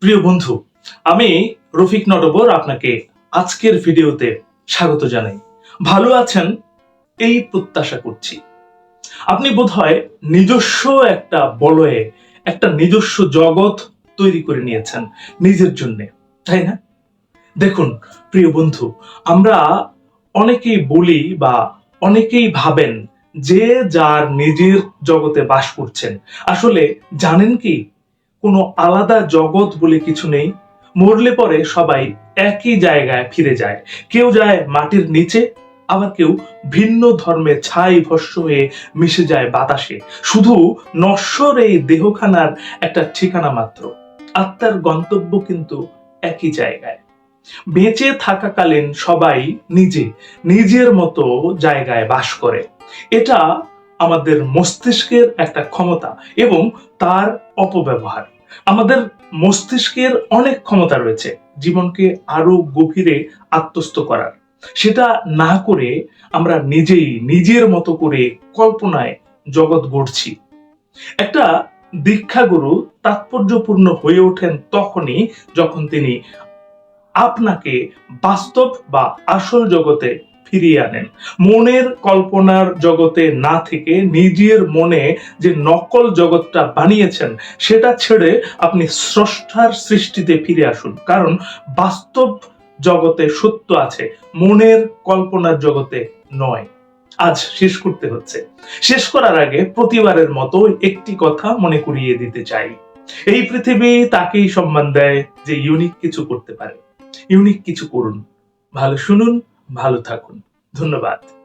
প্রিয় বন্ধু, আমি রফিক নটবর আপনাকে আজকের ভিডিওতে স্বাগত জানাই। ভালো আছেন? এই প্রত্যাশা করছি। আপনি বোধহয় নিজস্ব একটা বলয়ে, একটা নিজস্ব জগৎ তৈরি করে নিয়েছেন নিজের জন্য, তাই না? দেখুন, প্রিয় বন্ধু, আমরা অনেকেই বলি বা অনেকেই ভাবেন যে যার নিজের জগতে বাস করছেন, আসলে জানেন কি? কোনো আলাদা জগৎ বলে কিছু নেই। মরলে পরে সবাই একই জায়গায় ফিরে যায়। কেউ যায় মাটির নিচে, আবার কেউ ভিন্ন ধর্মের ছাই ভস্য হয়ে মিশে যায় বাতাসে। শুধু নশ্বর এই দেহখানার একটা ঠিকানা মাত্র। আত্মার গন্তব্য কিন্তু একই জায়গায়। বেঁচে থাকাকালীন সবাই নিজে, নিজের মতো জায়গায় বাস করে। এটা আমাদের মস্তিষ্কের একটা ক্ষমতা এবং তার অপব্যবহার। আমাদের মস্তিষ্কের অনেক ক্ষমতা রয়েছে জীবনকে আরও গভীরে আত্মস্থ করার। সেটা না করে আমরা নিজেই, নিজের মতো করে কল্পনায় জগৎ গড়ছি। একটা দীক্ষাগুরু তাৎপর্যপূর্ণ হয়ে ওঠেন তখনই যখন তিনি আপনাকে বাস্তব বা আসল জগতে ফিরিয়ে আনেন। মনের কল্পনার জগতে না থেকে নিজের মনে যে নকল জগৎটা বানিয়েছেন, সেটা ছেড়ে আপনি স্রষ্টার সৃষ্টিতে ফিরে আসুন। কারণ বাস্তব জগতে সত্য আছে, মনের কল্পনার জগতে নয়। আজ শেষ করতে হচ্ছে। শেষ করার আগে প্রতিবারের মতো একটি কথা মনে করিয়ে দিতে চাই। এই পৃথিবী তাকেই সম্মান দেয় যে ইউনিক কিছু করতে পারে। ইউনিক কিছু করুন। ভালো শুনুন ভালো থাকুন। ধন্যবাদ।